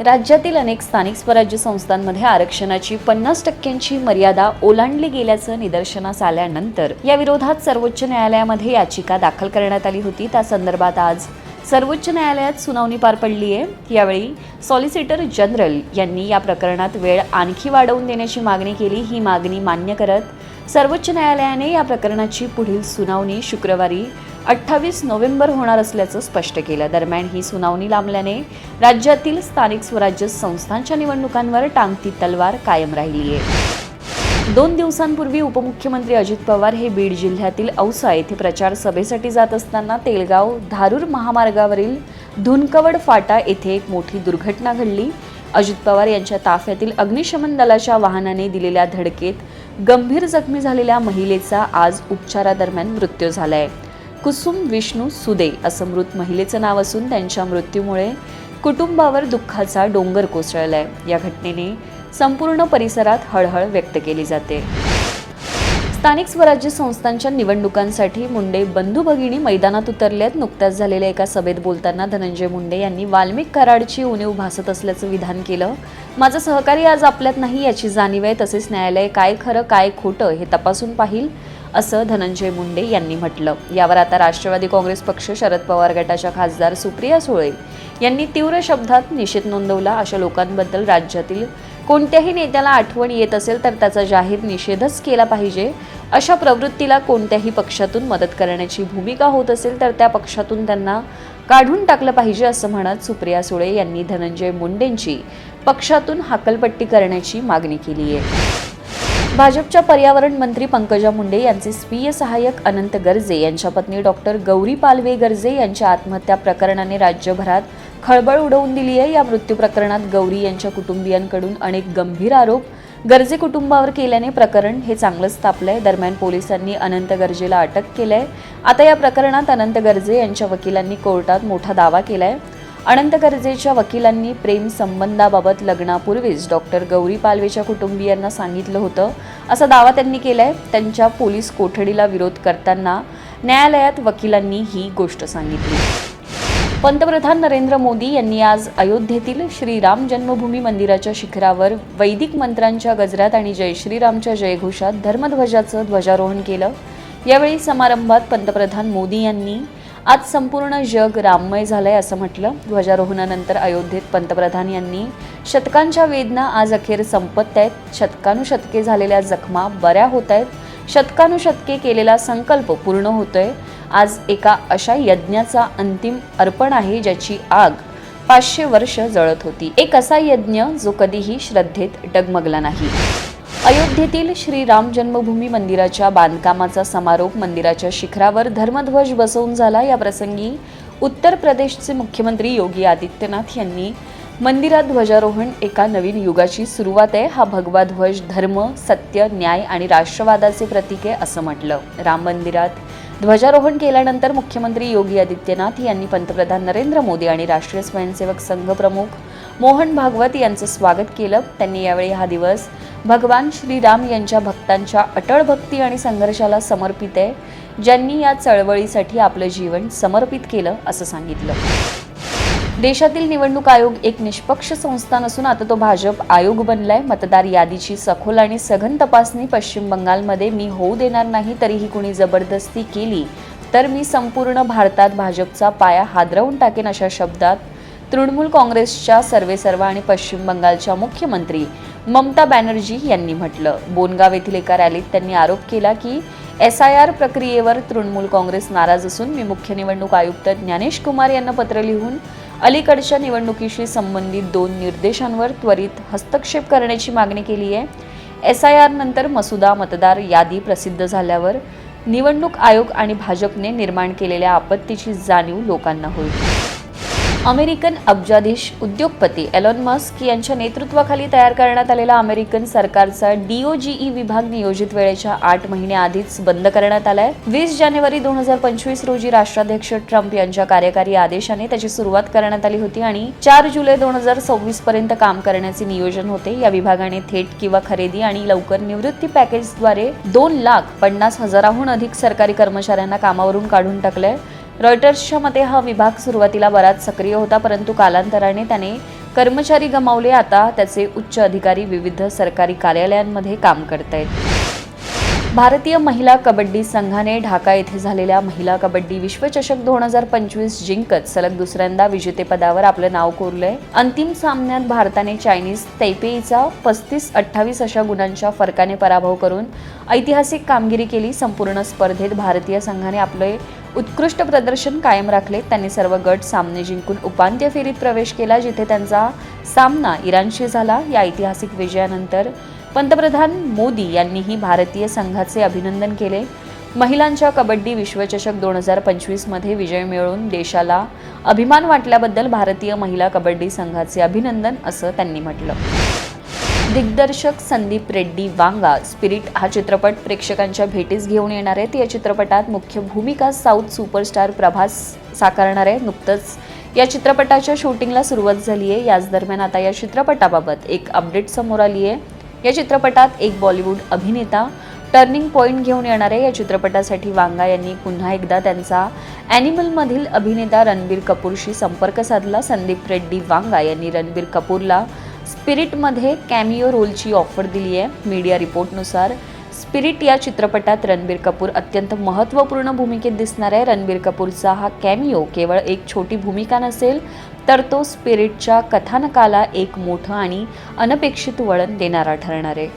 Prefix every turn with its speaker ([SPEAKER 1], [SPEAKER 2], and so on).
[SPEAKER 1] राज्यातील अनेक स्थानिक स्वराज्य संस्थांमध्ये आरक्षणाची पन्नास टक्क्यांची मर्यादा ओलांडली गेल्याचं निदर्शनास आल्यानंतर या विरोधात सर्वोच्च न्यायालयामध्ये याचिका दाखल करण्यात आली होती. त्या संदर्भात आज सर्वोच्च न्यायालयात सुनावणी पार पडली आहे. यावेळी सॉलिसिटर जनरल यांनी या प्रकरणात वेळ आणखी वाढवून देण्याची मागणी केली. ही मागणी मान्य करत सर्वोच्च न्यायालयाने या प्रकरणाची पुढील सुनावणी शुक्रवारी अठ्ठावीस नोव्हेंबर होणार असल्याचं स्पष्ट केलं. दरम्यान ही सुनावणी लांबल्याने राज्यातील स्थानिक स्वराज्य संस्थांच्या निवडणुकांवर टांगती तलवार कायम राहिली आहे. दोन दिवसांपूर्वी उपमुख्यमंत्री अजित पवार हे बीड जिल्ह्यातील औसा येथे प्रचार सभेसाठी जात असताना तेलगाव धारूर महामार्गावरील धुनकवड फाटा येथे एक मोठी दुर्घटना घडली. अजित पवार यांच्या ताफ्यातील अग्निशमन दलाच्या वाहनाने दिलेल्या धडकेत गंभीर जखमी झालेल्या महिलेचा आज उपचारादरम्यान मृत्यू झाला आहे कुसुम विष्णू सुदे असं मृत महिलेचं नाव असून त्यांच्या मृत्यूमुळे कुटुंबावर दुःखाचा डोंगर कोसळला आहे या घटनेने संपूर्ण परिसरात हळहळ व्यक्त केली जाते. स्थानिक स्वराज्य संस्थांच्या निवडणुकांसाठी मुंडे बंधू भगिनी मैदानात उतरल्यात नुकत्याच झालेल्या एका सभेत बोलताना धनंजय मुंडे यांनी वाल्मिक कराडची उणीव भासत असल्याचं विधान केलं. माझं सहकारी आज आपल्यात नाही याची जाणीव आहे. तसेच न्यायालय काय खरं काय खोटं हे तपासून पाहिल असं धनंजय मुंडे यांनी म्हटलं. यावर आता राष्ट्रवादी काँग्रेस पक्ष शरद पवार गटाच्या खासदार सुप्रिया सुळे यांनी तीव्र शब्दात निषेध नोंदवला. अशा लोकांबद्दल राज्यातील कोणत्याही नेत्याला आठवण येत असेल तर त्याचा जाहीर निषेधच केला पाहिजे. अशा प्रवृत्तीला कोणत्याही पक्षातून मदत करण्याची भूमिका होत असेल तर त्या पक्षातून त्यांना काढून टाकलं पाहिजे असं म्हणत सुप्रिया सुळे यांनी धनंजय मुंडेंची पक्षातून हाकलपट्टी करण्याची मागणी केली आहे. भाजपच्या पर्यावरण मंत्री पंकजा मुंडे यांचे स्वीय सहाय्यक अनंत गर्जे यांच्या पत्नी डॉक्टर गौरी पालवे गर्जे यांच्या आत्महत्या प्रकरणाने राज्यभरात खळबळ उडवून दिली आहे. या मृत्यू प्रकरणात गौरी यांच्या कुटुंबियांकडून अनेक गंभीर आरोप गर्जे कुटुंबावर केल्याने प्रकरण हे चांगलंच तापलंय. दरम्यान पोलिसांनी अनंत गर्जेला अटक केलंय. आता या प्रकरणात अनंत गर्जे यांच्या वकिलांनी कोर्टात मोठा दावा केलाय. अनंत गर्जेच्या वकिलांनी प्रेम संबंधाबाबत लग्नापूर्वीच डॉक्टर गौरी पालवेच्या कुटुंबियांना सांगितलं होतं. असा दावा त्यांनी केलाय. त्यांच्या पोलीस कोठडीला विरोध करताना न्यायालयात वकिलांनी ही गोष्ट सांगितली. पंतप्रधान नरेंद्र मोदी यांनी आज अयोध्येतील श्रीराम जन्मभूमी मंदिराच्या शिखरावर वैदिक मंत्रांच्या गजरात आणि जय श्रीरामच्या जयघोषात धर्मध्वजाचं ध्वजारोहण केलं. यावेळी समारंभात पंतप्रधान मोदी यांनी आज संपूर्ण जग राममय झालंय असं म्हटलं. ध्वजारोहणानंतर अयोध्येत पंतप्रधान यांनी शतकांच्या वेदना आज अखेर संपत आहेत. शतकानुशतके झालेल्या जखमा बऱ्या होत आहेत. शतकानुशतके केलेला संकल्प पूर्ण होतोय. आज एका अशा यज्ञाचा अंतिम अर्पण आहे ज्याची आग पाचशे वर्ष जळत होती. एक असा यज्ञ जो कधीही श्रद्धेत डगमगला नाही. अयोध्येतील श्रीराम जन्मभूमी मंदिराच्या बांधकामाचा समारोप मंदिराच्या शिखरावर धर्मध्वज बसवून झाला. या प्रसंगी उत्तर प्रदेशचे मुख्यमंत्री योगी आदित्यनाथ यांनी मंदिरात ध्वजारोहण एका नवीन युगाची सुरुवात आहे. हा भगवा ध्वज धर्म सत्य न्याय आणि राष्ट्रवादाचे प्रतीक आहे असं म्हटलं. राम मंदिरात ध्वजारोहण केल्यानंतर मुख्यमंत्री योगी आदित्यनाथ यांनी पंतप्रधान नरेंद्र मोदी आणि राष्ट्रीय स्वयंसेवक संघ प्रमुख मोहन भागवत यांचं स्वागत केलं. त्यांनी यावेळी हा दिवस भगवान श्रीराम यांच्या भक्तांच्या अटळ भक्ती आणि संघर्षाला समर्पित आहे ज्यांनी या चळवळीसाठी आपलं जीवन समर्पित केलं असं सांगितलं. देशातील निवडणूक आयोग एक निष्पक्ष संस्थान असून आता तो भाजप आयोग बनलाय. मतदार यादीची सखोल आणि सघन तपासणी पश्चिम बंगालमध्ये मी होऊ देणार नाही तरीही कुणी जबरदस्ती केली तर मी संपूर्ण भारतात भाजपचा पाया हादरवून टाकेन अशा शब्दात तृणमूल काँग्रेसच्या सर्वेसर्वा आणि पश्चिम बंगालच्या मुख्यमंत्री ममता बॅनर्जी यांनी म्हटलं. बोनगाव येथील एका रॅलीत त्यांनी आरोप केला की एस आय आर प्रक्रियेवर तृणमूल काँग्रेस नाराज असून मी मुख्य निवडणूक आयुक्त ज्ञानेश कुमार यांना पत्र लिहून अलीकडच्या निवडणुकीशी संबंधित दोन निर्देशांवर त्वरित हस्तक्षेप करण्याची मागणी केली आहे. एस आय आर नंतर मसुदा मतदार यादी प्रसिद्ध झाल्यावर निवडणूक आयोग आणि भाजपने निर्माण केलेल्या आपत्तीची जाणीव लोकांना होईल. अमेरिकन अब्जाधीश उद्योगपती एलॉन मस्क यांच्या नेतृत्वाखाली तयार करण्यात आलेला अमेरिकन सरकारचा डीओजीई विभाग नियोजित वेळेच्या आठ महिन्याआधीच बंद करण्यात आलाय. वीस जानेवारी दोन हजार पंचवीस रोजी राष्ट्राध्यक्ष ट्रम्प यांच्या कार्यकारी आदेशाने त्याची सुरुवात करण्यात आली होती आणि चार जुलै दोन हजार सव्वीस पर्यंत काम करण्याचे नियोजन होते. या विभागाने थेट किंवा खरेदी आणि लवकर निवृत्ती पॅकेजद्वारे दोन लाख पन्नास हजाराहून अधिक सरकारी कर्मचाऱ्यांना कामावरून काढून टाकलंय. रॉयटर्सच्या मते हा विभाग सुरुवातीला बराच सक्रिय होता परंतु कालांतराने त्याने कर्मचारी गमावले. आता त्याचे उच्च अधिकारी विविध सरकारी कार्यालयांमध्ये काम करत आहेत भारतीय महिला कबड्डी संघाने ढाका येथे झालेल्या महिला कबड्डी विश्वचषक दोन हजार पंचवीस जिंकत सलग दुसऱ्यांदा विजेतेपदावर आपलं नाव कोरलंय. अंतिम सामन्यात भारताने चायनीज तैपेईचा पस्तीस अठ्ठावीस अशा गुणांच्या फरकाने पराभव करून ऐतिहासिक कामगिरी केली. संपूर्ण स्पर्धेत भारतीय संघाने आपले उत्कृष्ट प्रदर्शन कायम राखले. त्यांनी सर्व गट सामने जिंकून उपांत्य फेरीत प्रवेश केला जिथे त्यांचा सामना इराणशी झाला. या ऐतिहासिक विजयानंतर पंतप्रधान मोदी यांनीही भारतीय संघाचे अभिनंदन केले. महिलांच्या कबड्डी विश्वचषक दोन हजार पंचवीसमध्ये विजय मिळवून देशाला अभिमान वाटल्याबद्दल भारतीय महिला कबड्डी संघाचे अभिनंदन असं त्यांनी म्हटलं. दिग्दर्शक संदीप रेड्डी वांगा स्पिरिट हा चित्रपट प्रेक्षकांच्या भेटीस घेऊन येणार आहेत. या चित्रपटात मुख्य भूमिका साऊथ सुपरस्टार प्रभास साकारणार आहे. नुकतंच या चित्रपटाच्या शूटिंगला सुरुवात झाली आहे. याच दरम्यान आता या चित्रपटाबाबत एक अपडेट समोर आली आहे. या चित्रपटात एक बॉलिवूड अभिनेता टर्निंग पॉईंट घेऊन येणार आहे. या चित्रपटासाठी वांगा यांनी पुन्हा एकदा त्यांचा ॲनिमलमधील अभिनेता रणबीर कपूरशी संपर्क साधला. संदीप रेड्डी वांगा यांनी रणबीर कपूरला स्पिरिटमध्ये कॅमिओ रोलची ऑफर दिली आहे. मीडिया रिपोर्टनुसार स्पिरिट या चित्रपटात रणबीर कपूर अत्यंत महत्त्वपूर्ण भूमिकेत दिसणार आहे. रणबीर कपूरचा हा कॅमिओ केवळ एक छोटी भूमिका नसेल तर तो स्पिरिटच्या कथानकाला एक मोठं आणि अनपेक्षित वळण देणारा ठरणार आहे.